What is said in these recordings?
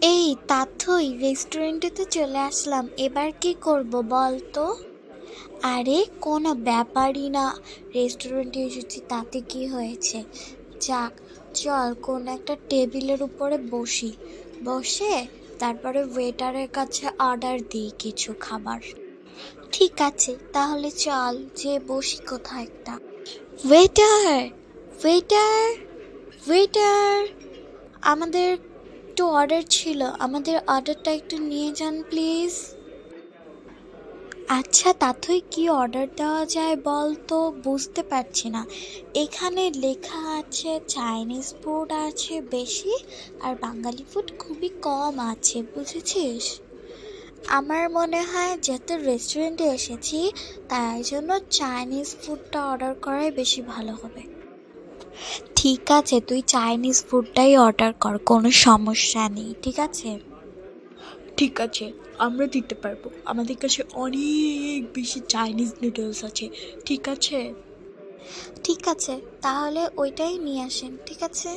এই, তাথই রেস্টুরেন্টে তো চলে আসলাম। এবার কি করব বল তো? আরে, কোনো ব্যাপারই না। রেস্টুরেন্টে এসেছি, তাতে কি হয়েছে? যাক, চল, কোন একটা টেবিলের উপরে বসি। বসে তারপরে ওয়েটারের কাছে অর্ডার দিই কিছু খাবার। ঠিক আছে, তাহলে চল, যে বসি কোথাও একটা। ওয়েটার ওয়েটার ওয়েটার আমাদের একটু অর্ডার ছিল। আমাদের অর্ডারটা একটু নিয়ে যান প্লিজ আচ্ছা তাথই কি অর্ডার দেওয়া যায় বল তো বুঝতে পারছি না। এখানে লেখা আছে চাইনিজ ফুড আছে বেশি, আর বাঙালি ফুড খুবই কম আছে, বুঝেছিস? আমার মনে হয় যেহেতু রেস্টুরেন্টে এসেছি, তাই জন্য চাইনিজ ফুডটা অর্ডার করাই বেশি ভালো হবে। ঠিক আছে তুই চাইনিজ ফুডটাই অর্ডার কর কোনো সমস্যা নেই ঠিক আছে? ঠিক আছে আমরা দিতে পারব। আমাদের কাছে অনেক বেশি চাইনিজ নুডলস আছে ঠিক আছে? ঠিক আছে তাহলে ওইটাই নিয়ে আসেন ঠিক আছে?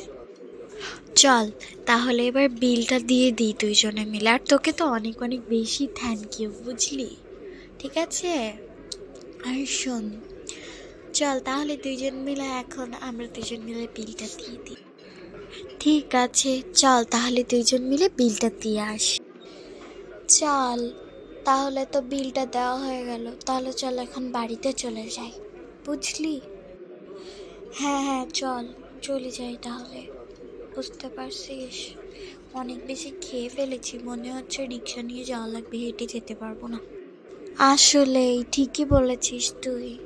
চল তাহলে এবার বিলটা দিয়ে দিই দুইজনে মিলে। আর তোকে তো অনেক অনেক বেশি থ্যাংক ইউ বুঝলি? ঠিক আছে? আর শোন চল তাহলে দুইজন মিলে এখন আমরা দুজন মিলে বিলটা দিয়ে দিই। ঠিক আছে, চল তাহলে দুইজন মিলে বিলটা দিয়ে আসি। চল, তাহলে তো বিলটা দেওয়া হয়ে গেল। তাহলে চল এখন বাড়িতে চলে যাই। বুঝলি? হ্যাঁ হ্যাঁ চল, চলে যাই তাহলে। বুঝতে পারছিস? অনেক বেশি খেয়ে ফেলেছি। মনে হচ্ছে রিক্সা নিয়ে যাওয়া লাগবে, হেঁটে যেতে পারব না। আসলেই ঠিকই বলেছিস তুই।